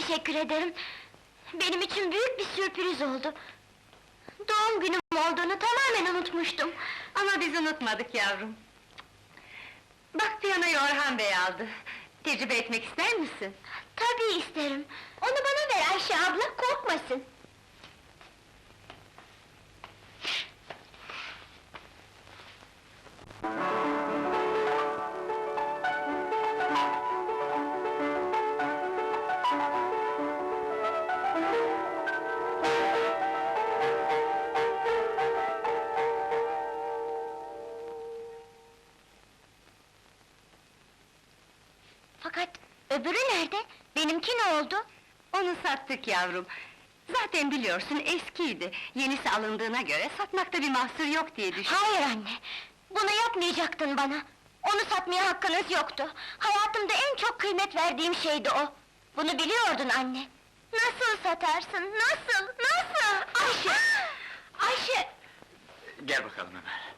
teşekkür ederim. Benim için büyük bir sürpriz oldu. Doğum günüm olduğunu tamamen unutmuştum. Ama biz unutmadık yavrum. Bak piyanoyu Orhan Bey aldı. Tecrübe etmek ister misin? Tabii isterim. Onu bana ver Ayşe abla, korkmasın. Benimki ne oldu? Onu sattık yavrum. Zaten biliyorsun eskiydi. Yenisi alındığına göre satmakta bir mahsur yok diye düşün. Hayır anne, bunu yapmayacaktın bana. Onu satmaya hakkınız yoktu. Hayatımda en çok kıymet verdiğim şeydi o. Bunu biliyordun anne. Nasıl satarsın, nasıl, nasıl? Ayşe! Ayşe! Gel bakalım Ömer.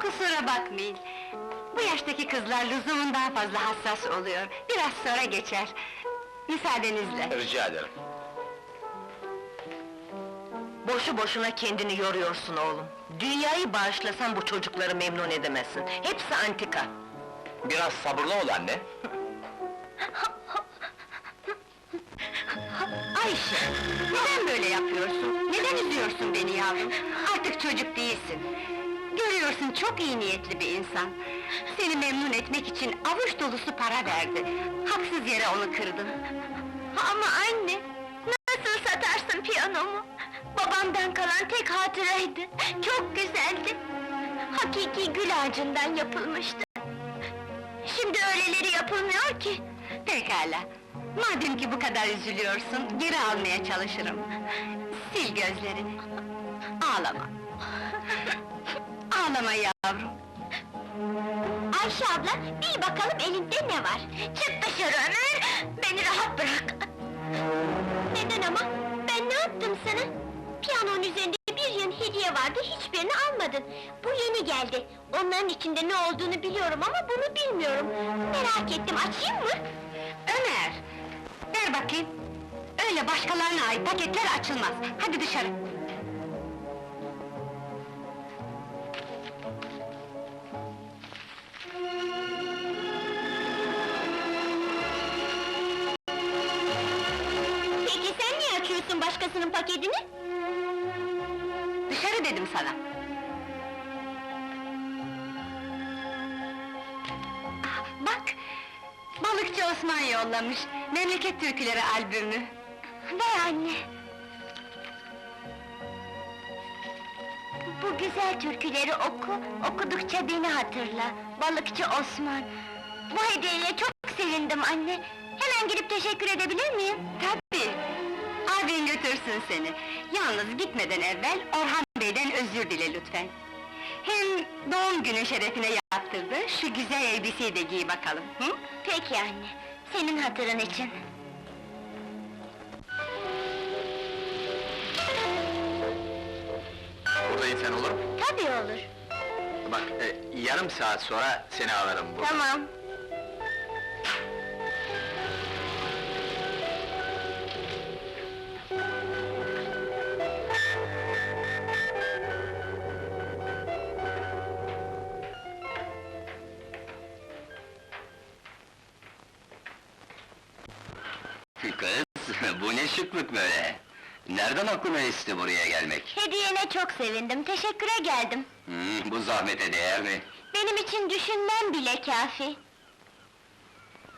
Kusura bakmayın. Bu yaştaki kızlar lüzumundan fazla hassas oluyor. Biraz sonra geçer. Müsaadenizle. Rica ederim. Boşu boşuna kendini yoruyorsun oğlum. Dünyayı bağışlasan bu çocukları memnun edemezsin. Hepsi antika. Biraz sabırlı ol anne. Ayşe, neden böyle yapıyorsun? Neden üzüyorsun beni yavrum? Artık çocuk değilsin. Görüyorsun çok iyi niyetli bir insan. Seni memnun etmek için avuç dolusu para verdi. Haksız yere onu kırdın. Ama anne, nasıl satarsın piyanomu? Babamdan kalan tek hatıraydı. Çok güzeldi. Hakiki gül ağacından yapılmıştı. Şimdi öyleleri yapılmıyor ki. Pekala. Madem ki bu kadar üzülüyorsun, geri almaya çalışırım. Sil gözlerini. Ağlama. Ağlama yavrum. Ayşe abla, bil bakalım elinde ne var? Çık dışarı Ömer! Beni rahat bırak! Neden ama? Ben ne yaptım sana? Piyanonun üzerinde bir yığın hediye vardı, hiçbirini almadın. Bu yeni geldi. Onların içinde ne olduğunu biliyorum ama bunu bilmiyorum. Merak ettim, açayım mı? Ömer! Ver bakayım. Öyle başkalarına ait paketler açılmaz. Hadi dışarı. Başkasının paketini? Dışarı dedim sana. Bak! Balıkçı Osman yollamış. Memleket türküleri albümü. Ver anne! Bu güzel türküleri oku, okudukça beni hatırla. Balıkçı Osman. Bu hediyeye çok sevindim anne. Hemen gidip teşekkür edebilir miyim? Tabii! Götürsün seni. Yalnız gitmeden evvel Orhan Bey'den özür dile lütfen. Hem doğum günü şerefine yaptırdı, şu güzel elbiseyi de giy bakalım, hı? Peki anne, senin hatırın için. Buradayım sen olur mu? Tabii olur. Bak, e, yarım saat sonra seni alırım burada. Tamam. Şıklık böyle? Nereden aklına esti buraya gelmek? Hediyene çok sevindim, teşekküre geldim. Hmm, bu zahmete değer mi? Benim için düşünmem bile kafi.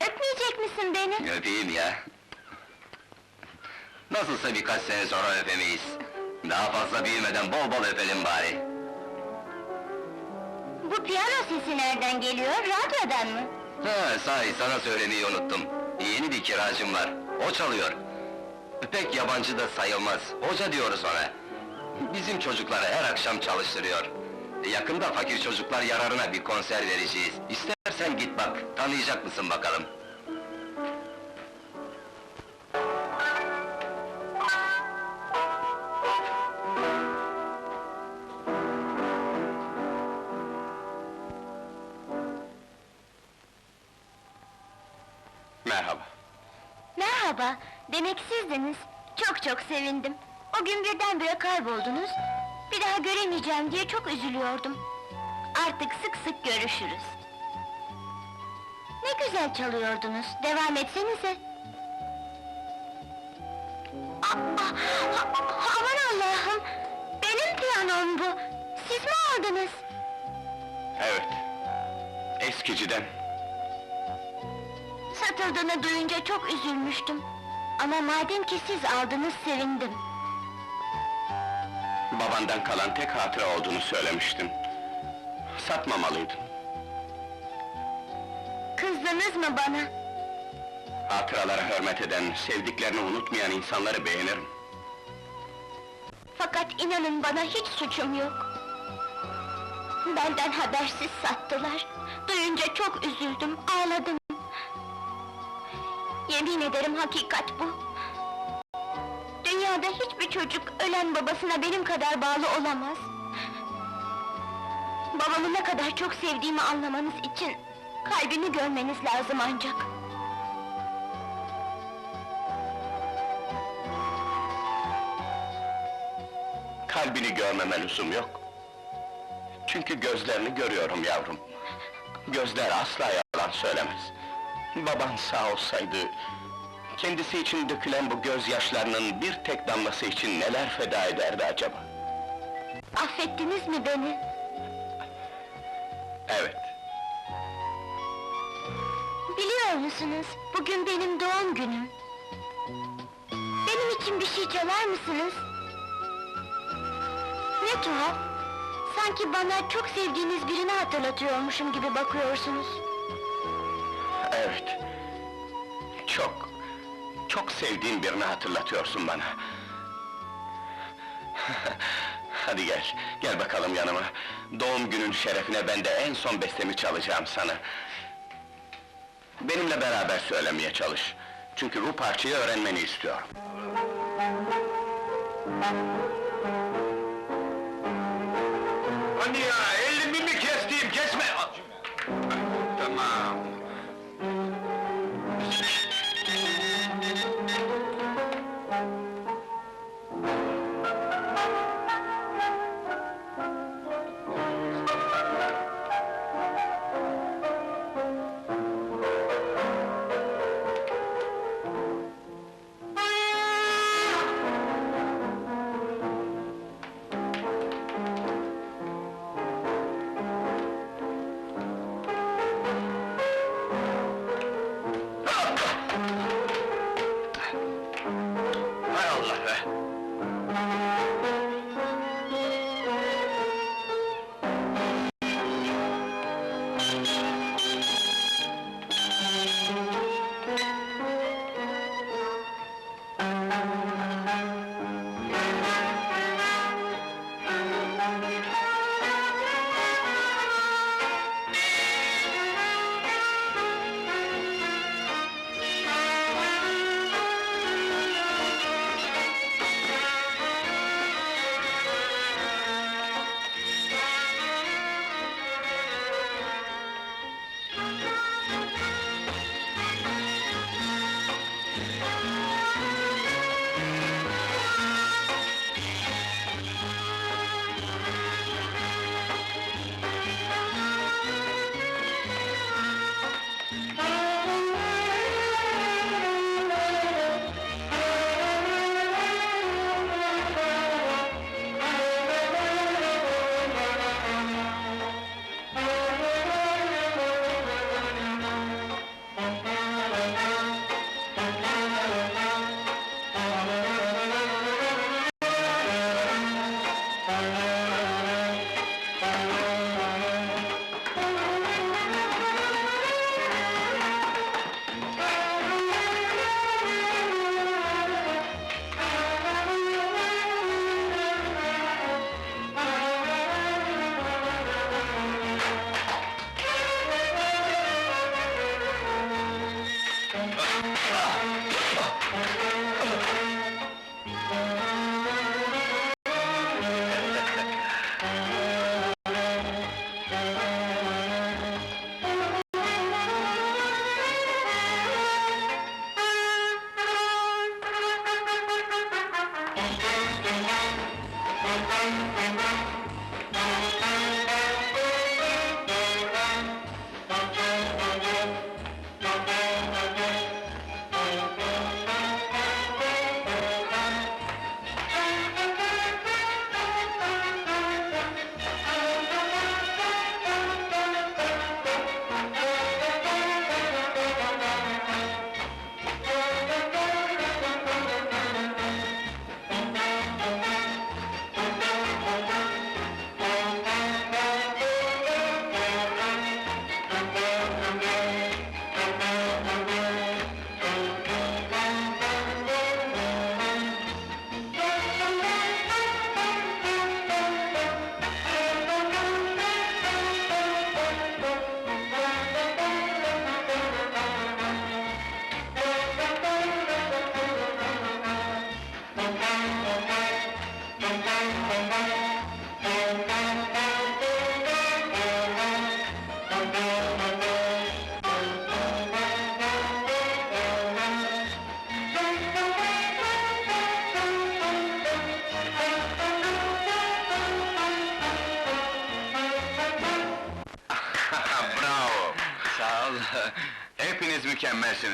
Öpmeyecek misin beni? Öpeyim ya. Nasılsa birkaç sene sonra öpemeyiz. Daha fazla büyümeden bol bol öpelim bari. Bu piyano sesi nereden geliyor, radyodan mı? Ha, sahi sana söylemeyi unuttum. Yeni bir kiracım var, o çalıyor. Pek yabancı da sayılmaz, hoca diyoruz ona. Bizim çocukları her akşam çalıştırıyor. Yakında fakir çocuklar yararına bir konser vereceğiz. İstersen git bak, tanıyacak mısın bakalım? Demek sizdiniz. Çok çok sevindim. O gün birdenbire kayboldunuz. Bir daha göremeyeceğim diye çok üzülüyordum. Artık sık sık görüşürüz. Ne güzel çalıyordunuz, devam etsenize. Aa, ha- aman Allah'ım! Benim piyanom bu! Siz mi aldınız? Evet. Eskiciden. Satıldığını duyunca çok üzülmüştüm. Ama madem ki siz aldınız sevindim. Babandan kalan tek hatıra olduğunu söylemiştin. Satmamalıydın. Kızdınız mı bana? Hatıralara hürmet eden, sevdiklerini unutmayan insanları beğenirim. Fakat inanın bana hiç suçum yok. Benden habersiz sattılar. Duyunca çok üzüldüm, ağladım. Yemin ederim hakikat bu. Dünyada hiçbir çocuk ölen babasına benim kadar bağlı olamaz. Babamı ne kadar çok sevdiğimi anlamanız için kalbimi görmeniz lazım ancak. Kalbini görmeme lüzum yok. Çünkü gözlerini görüyorum yavrum. Gözler asla yalan söylemez. Baban sağ olsaydı... ...kendisi için dökülen bu gözyaşlarının bir tek damlası için neler feda ederdi acaba? Affettiniz mi beni? Evet, Biliyor musunuz, bugün benim doğum günüm. Benim için bir şey çalar mısınız? Ne tuhaf, sanki bana çok sevdiğiniz birini hatırlatıyormuşum gibi bakıyorsunuz. Evet. Çok, çok sevdiğim birini hatırlatıyorsun bana. Hadi gel, gel bakalım yanıma. Doğum günün şerefine ben de en son bestemi çalacağım sana. Benimle beraber söylemeye çalış. Çünkü bu parçayı öğrenmeni istiyorum. Hadi ya,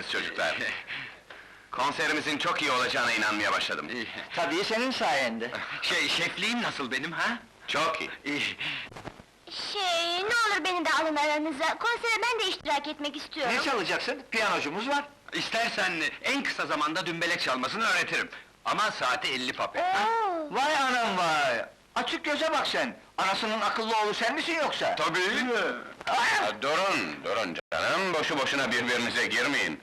mükemmelsiniz çocuklar. Konserimizin çok iyi olacağına inanmaya başladım. Tabii senin sayende. Şey, şefliğim nasıl benim ha? Çok iyi. Şey, ne olur beni de alın aranıza. Konsere ben de iştirak etmek istiyorum. Ne çalacaksın? Piyanocumuz var. İstersen en kısa zamanda dümbelek çalmasını öğretirim. Ama saati 50 pape. Vay anam vay! Açık göze bak sen! Anasının akıllı oğlu sen misin yoksa? Tabii. Ya, durun, durun canım, boşu boşuna birbirinize girmeyin.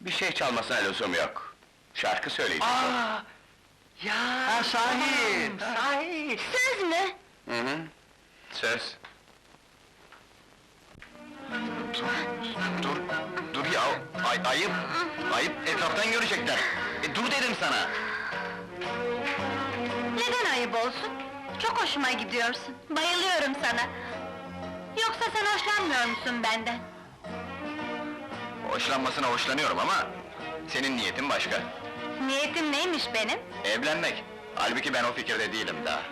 Bir şey çalmasına lüzum yok. Şarkı söyleyeceğim. Aa! Ya! Ha sahi! Sahi! Söz mü? Hı hı. Söz. Dur, dur ya, ay, ayıp, ayıp, etraftan görecekler. E, dur dedim sana. Neden ayıp olsun? Çok hoşuma gidiyorsun, bayılıyorum sana. Yoksa sen hoşlanmıyor musun benden? Hoşlanmasına hoşlanıyorum ama... ...senin niyetin başka. Niyetim neymiş benim? Evlenmek. Halbuki ben o fikirde değilim daha.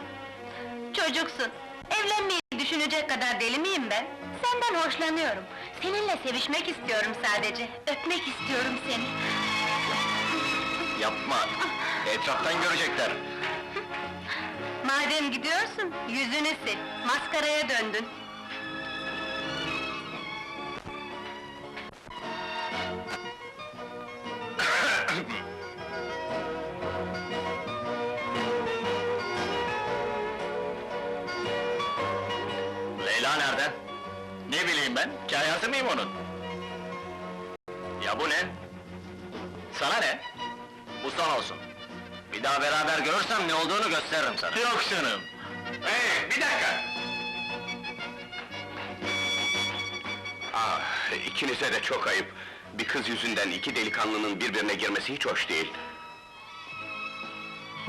Çocuksun. Evlenmeyi düşünecek kadar deli miyim ben? Senden hoşlanıyorum. Seninle sevişmek istiyorum sadece. Öpmek istiyorum seni. Yapma, etraftan görecekler. Madem gidiyorsun, yüzünü sil. Maskaraya döndün. Ben, kayası mıyım onun? Ya bu ne? Sana ne? Bu son olsun. Bir daha beraber görürsem ne olduğunu gösteririm sana. Yok canım. Hey, bir dakika! Ah, ikinize de çok ayıp. Bir kız yüzünden iki delikanlının birbirine girmesi hiç hoş değil.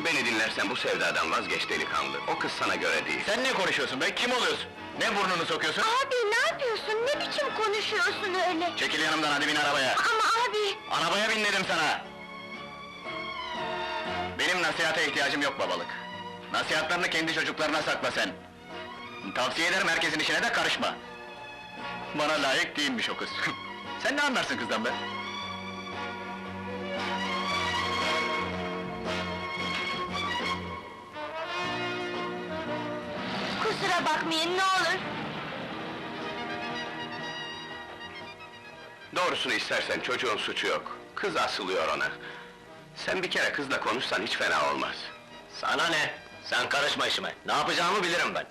Beni dinlersen bu sevdadan vazgeç delikanlı. O kız sana göre değil. Sen ne konuşuyorsun be? Kim oluyorsun? Ne burnunu sokuyorsun? Abi ne yapıyorsun? Ne biçim konuşuyorsun öyle? Çekil yanımdan hadi bin arabaya. Ama abi... Arabaya bin dedim sana! Benim nasihate ihtiyacım yok babalık. Nasihatlarını kendi çocuklarına sakla sen. Tavsiye ederim herkesin işine de karışma. Bana layık değilmiş o kız. sen ne anlarsın kızdan be? Kusura bakmayın ne olur. Doğrusunu istersen çocuğun suçu yok. Kız asılıyor ona. Sen bir kere kızla konuşsan hiç fena olmaz. Sana ne? Sen karışma işime. Ne yapacağımı bilirim ben.